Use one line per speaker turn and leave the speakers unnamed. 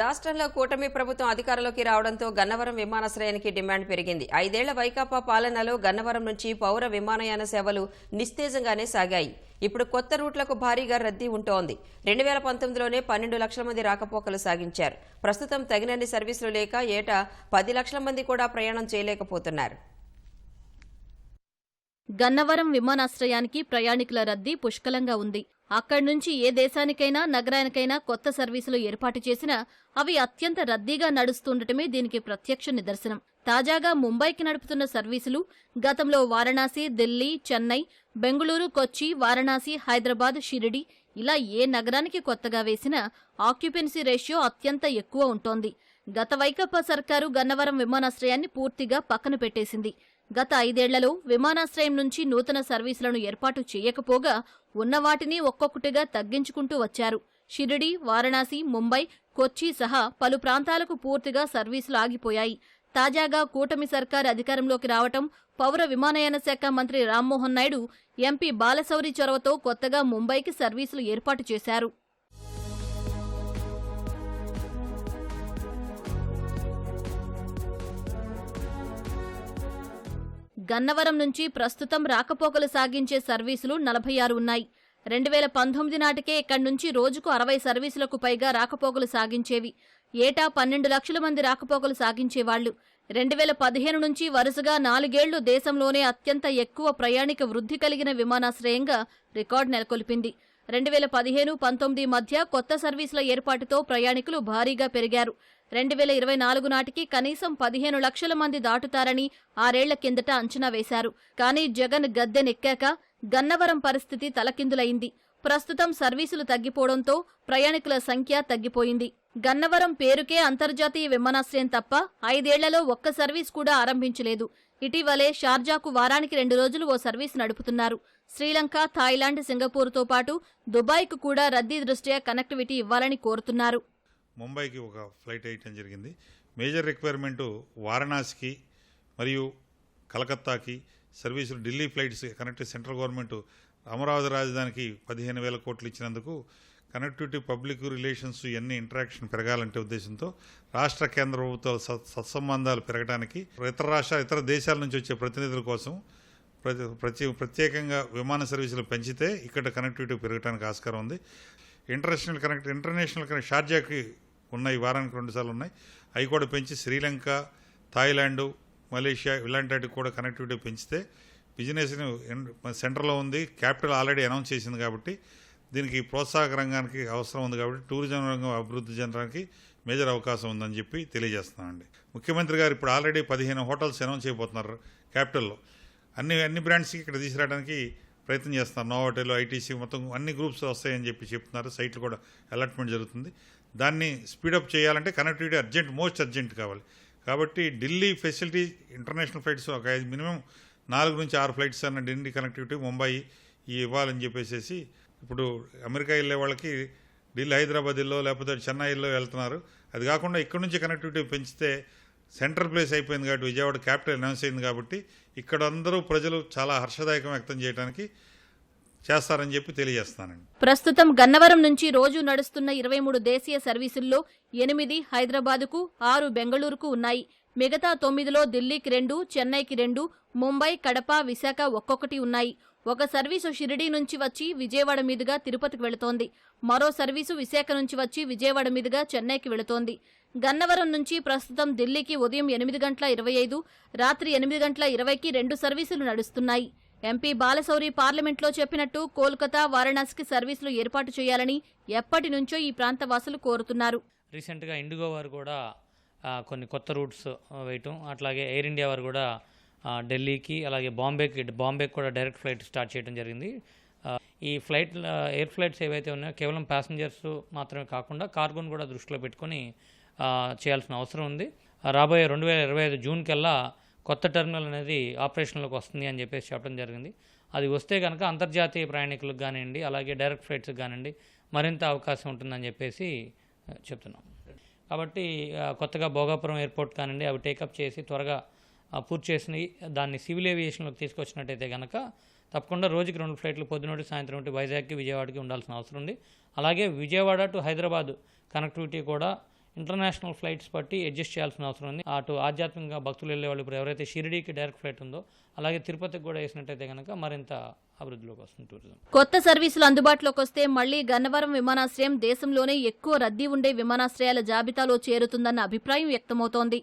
రాష్ట్రంలో కూటమి ప్రభుత్వం అధికారంలోకి రావడంతో గన్నవరం విమానాశ్రయానికి డిమాండ్ పెరిగింది. ఐదేళ్ళ వైకాపా పాలనలో గన్నవరం నుంచి పౌర విమానయాన సేవలు నిస్తేజంగానే సాగాయి. ఇప్పుడు కొత్త రూట్లకు భారీగా రద్దీ ఉంటోంది. రెండు వేల పంతొమ్మిదిలోనే పన్నెండు లక్షల మంది రాకపోకలు సాగించారు. ప్రస్తుతం తగినన్ని సర్వీసులు లేక ఏటా పది లక్షల మంది కూడా ప్రయాణం చేయలేకపోతున్నారు.
గన్నవరం విమానాశ్రయానికి ప్రయాణికుల రద్దీ పుష్కలంగా ఉంది. అక్కడి నుంచి ఏ దేశానికైనా నగరానికైనా కొత్త సర్వీసులు ఏర్పాటు చేసినా అవి అత్యంత రద్దీగా నడుస్తుండటమే దీనికి ప్రత్యక్ష నిదర్శనం. తాజాగా ముంబైకి నడుపుతున్న సర్వీసులు గతంలో వారణాసి ఢిల్లీ చెన్నై బెంగళూరు కొచ్చి వారణాసి హైదరాబాద్ షిరిడి ఇలా ఏ నగరానికి కొత్తగా వేసినా ఆక్యుపెన్సీ రేషియో అత్యంత ఎక్కువ ఉంటోంది. గత వైకప్ప సర్కారు గన్నవరం విమానాశ్రయాన్ని పూర్తిగా పక్కన పెట్టేసింది. గత ఐదేళ్ళలో విమానాశ్రయం నుంచి నూతన సర్వీసులను ఏర్పాటు చేయకపోగా ఉన్న వాటిని ఒక్కొక్కటిగా తగ్గించుకుంటూ వచ్చారు. షిరిడి వారణాసి ముంబై కొచ్చి సహా పలు ప్రాంతాలకు పూర్తిగా సర్వీసులు ఆగిపోయాయి. తాజాగా కూటమి సర్కార్ అధికారంలోకి రావటం పౌర విమానయాన శాఖ మంత్రి రామ్మోహన్ నాయుడు ఎంపీ బాలశౌరి చొరవతో కొత్తగా ముంబైకి సర్వీసులు ఏర్పాటు చేశారు. గన్నవరం నుంచి ప్రస్తుతం రాకపోకలు సాగించే సర్వీసులు నలభై ఆరు ఉన్నాయి. రెండు వేల పంతొమ్మిది నాటికే ఇక్కడి నుంచి రోజుకు అరవై సర్వీసులకు పైగా రాకపోకలు సాగించేవి. ఏటా పన్నెండు లక్షల మంది రాకపోకలు సాగించేవాళ్ళు రెండు వేల పదిహేను నుంచి వరుసగా నాలుగేళ్ళు దేశంలోనే అత్యంత ఎక్కువ ప్రయాణిక వృద్ధి కలిగిన విమానాశ్రయంగా రికార్డు నెలకొల్పింది. రెండు వేల పదిహేను పంతొమ్మిది మధ్య కొత్త సర్వీసుల ఏర్పాటుతో ప్రయాణికులు భారీగా పెరిగారు. రెండు వేల ఇరవై నాలుగు నాటికి కనీసం పదిహేను లక్షల మంది దాటుతారని ఆరేళ్ళ కిందట అంచనా వేశారు. కానీ జగన్ గద్దెనెక్కాక గన్నవరం పరిస్థితి తలకిందులైంది. ప్రస్తుతం సర్వీసులు తగ్గిపోవడంతో ప్రయాణికుల సంఖ్య తగ్గిపోయింది. గన్నవరం పేరుకే అంతర్జాతీయ విమానాశ్రయం తప్ప ఐదేళ్ళలో ఒక్క సర్వీస్ కూడా ఆరంభించలేదు. ఇటీవలే షార్జాకు వారానికి రెండు రోజులు ఓ సర్వీస్ నడుపుతున్నారు. శ్రీలంక థాయిలాండ్ సింగపూర్తో పాటు దుబాయ్కు కూడా రద్దీ దృష్ట్యా కనెక్టివిటీ ఇవ్వాలని కోరుతున్నారు.
ముంబైకి ఒక ఫ్లైట్ వేయటం జరిగింది. మేజర్ రిక్వైర్మెంటు వారణాసికి మరియు కలకత్తాకి సర్వీసులు Delhi flights connect central government Amaravati రాజధానికి పదిహేను వేల కోట్లు ఇచ్చినందుకు కనెక్టివిటీ పబ్లిక్ రిలేషన్స్ ఇవన్నీ ఇంటరాక్షన్ పెరగాలంటే ఉద్దేశంతో రాష్ట్ర కేంద్ర ప్రభుత్వాల సత్- సత్సంబంధాలు పెరగడానికి ఇతర రాష్ట్ర ఇతర దేశాల నుంచి వచ్చే ప్రతినిధుల కోసం ప్రతి ప్రతి ప్రత్యేకంగా విమాన సర్వీసులు పెంచితే ఇక్కడ కనెక్టివిటీ పెరగడానికి ఆస్కారం ఉంది. ఇంటర్నేషనల్ కనెక్ట్ ఇంటర్నేషనల్ కనెక్ట్ షార్జాకి ఉన్నాయి వారానికి రెండుసార్లు ఉన్నాయి. అవి కూడా పెంచి శ్రీలంక థాయిలాండ్ మలేషియా ఇలాంటి వాటికి కూడా కనెక్టివిటీ పెంచితే బిజినెస్ సెంటర్లో ఉంది. క్యాపిటల్ ఆల్రెడీ అనౌన్స్ చేసింది కాబట్టి దీనికి ప్రోత్సాహక రంగానికి అవసరం ఉంది కాబట్టి టూరిజం రంగం అభివృద్ధి చెందడానికి మేజర్ అవకాశం ఉందని చెప్పి తెలియజేస్తున్నానండి. ముఖ్యమంత్రి గారు ఇప్పుడు ఆల్రెడీ పదిహేను హోటల్స్ అనౌన్స్ చేయబోతున్నారు క్యాపిటల్లో. అన్ని అన్ని బ్రాండ్స్కి ఇక్కడ తీసుకురావడానికి ప్రయత్నం చేస్తున్నారు. నోవాటెల్ ఐటీసీ మొత్తం అన్ని గ్రూప్స్ వస్తాయని చెప్పి చెప్తున్నారు. సైట్లు కూడా అలాట్మెంట్ జరుగుతుంది. దాన్ని స్పీడప్ చేయాలంటే కనెక్టివిటీ అర్జెంట్ మోస్ట్ అర్జెంట్ కావాలి. కాబట్టి ఢిల్లీ ఫెసిలిటీ ఇంటర్నేషనల్ ఫ్లైట్స్ ఒక ఐదు మినిమం నాలుగు నుంచి ఆరు ఫ్లైట్స్ అన్న ఢిల్లీ కనెక్టివిటీ ముంబై ఇవ్వాలని చెప్పేసి ఇప్పుడు అమెరికా వెళ్ళే వాళ్ళకి ఢిల్లీ హైదరాబాద్లో లేకపోతే చెన్నైలో వెళ్తున్నారు. అది కాకుండా ఇక్కడ నుంచి కనెక్టివిటీ పెంచితే సెంట్రల్ ప్లేస్ అయిపోయింది కాబట్టి విజయవాడ క్యాపిటల్ అనౌన్స్ అయింది కాబట్టి ఇక్కడ అందరూ ప్రజలు చాలా హర్షదాయకం వ్యక్తం చేయడానికి చేస్తారని చెప్పి తెలియజేస్తానండి
ప్రస్తుతం గన్నవరం నుంచి రోజు నడుస్తున్న ఇరవై మూడు దేశీయ సర్వీసుల్లో ఎనిమిది హైదరాబాదుకు ఆరు బెంగళూరుకు ఉన్నాయి. మిగతా తొమ్మిదిలో ఢిల్లీకి రెండు చెన్నైకి రెండు ముంబై కడప విశాఖ ఒక్కొక్కటి ఉన్నాయి. ఒక సర్వీసు షిరిడీ నుంచి వచ్చి విజయవాడ మీదుగా తిరుపతికి వెళుతోంది. మరో సర్వీసు విశాఖ నుంచి వచ్చి విజయవాడ మీదుగా చెన్నైకి వెళుతోంది. గన్నవరం నుంచి ప్రస్తుతం ఢిల్లీకి ఉదయం ఎనిమిది గంటల ఇరవై ఐదు రాత్రి ఎనిమిది గంటల ఇరవైకి రెండు సర్వీసులు నడుస్తున్నాయి. ఎంపీ బాలశౌరి పార్లమెంట్లో చెప్పినట్టు కోల్కతా వారణాసికి సర్వీసులు ఏర్పాటు చేయాలని ఎప్పటి నుంచో ఈ ప్రాంత వాసులు కోరుతున్నారు.
రీసెంట్గా ఇండిగో వారు కూడా కొన్ని కొత్త రూట్స్ వేయటం అట్లాగే ఎయిర్ ఇండియా వారు కూడా ఢిల్లీకి అలాగే బాంబేకి బాంబేకి కూడా డైరెక్ట్ ఫ్లైట్ స్టార్ట్ చేయడం జరిగింది. ఈ ఫ్లైట్ ఎయిర్ ఫ్లైట్స్ ఏవైతే ఉన్నాయో కేవలం ప్యాసింజర్స్ మాత్రమే కాకుండా కార్గోను కూడా దృష్టిలో పెట్టుకొని చేయాల్సిన అవసరం ఉంది. రాబోయే రెండు వేల ఇరవై ఐదు జూన్ కల్లా కొత్త టెర్మినల్ అనేది ఆపరేషన్లోకి వస్తుంది అని చెప్పేసి చెప్పడం జరిగింది. అది వస్తే కనుక అంతర్జాతీయ ప్రయాణికులకు కానివ్వండి అలాగే డైరెక్ట్ ఫ్లైట్స్కి కానివ్వండి మరింత అవకాశం ఉంటుందని చెప్పేసి చెప్తున్నాం. కాబట్టి కొత్తగా భోగాపురం ఎయిర్పోర్ట్ కానివ్వండి అవి టేకప్ చేసి త్వరగా పూర్తి చేసి దాన్ని సివిల్ ఏవియేషన్లోకి తీసుకొచ్చినట్టయితే కనుక తప్పకుండా రోజుకి రెండు ఫ్లైట్లు పొద్దునోటి సాయంత్రం ఒకటి వైజాగ్కి విజయవాడకి ఉండాల్సిన అవసరం ఉంది. అలాగే విజయవాడ టు హైదరాబాద్ కనెక్టివిటీ కూడా ఇంటర్నేషనల్ ఫ్లైట్స్ బట్టి అడ్జస్ట్ చేయాల్సిన అవసరం ఉంది. అటు ఆధ్యాత్మికంగా భక్తులు వెళ్ళే వాళ్ళు ఇప్పుడు ఎవరైతే షిరిడీకి డైరెక్ట్ ఫ్లైట్ ఉందో అలాగే తిరుపతికి కూడా వేసినట్టయితే కనుక మరింత అభివృద్ధిలోకి వస్తుంది టూరిజం.
కొత్త సర్వీసులు అందుబాటులోకి వస్తే మళ్ళీ గన్నవరం విమానాశ్రయం దేశంలోనే ఎక్కువ రద్దీ ఉండే విమానాశ్రయాల జాబితాలో చేరుతుందన్న అభిప్రాయం వ్యక్తమవుతోంది.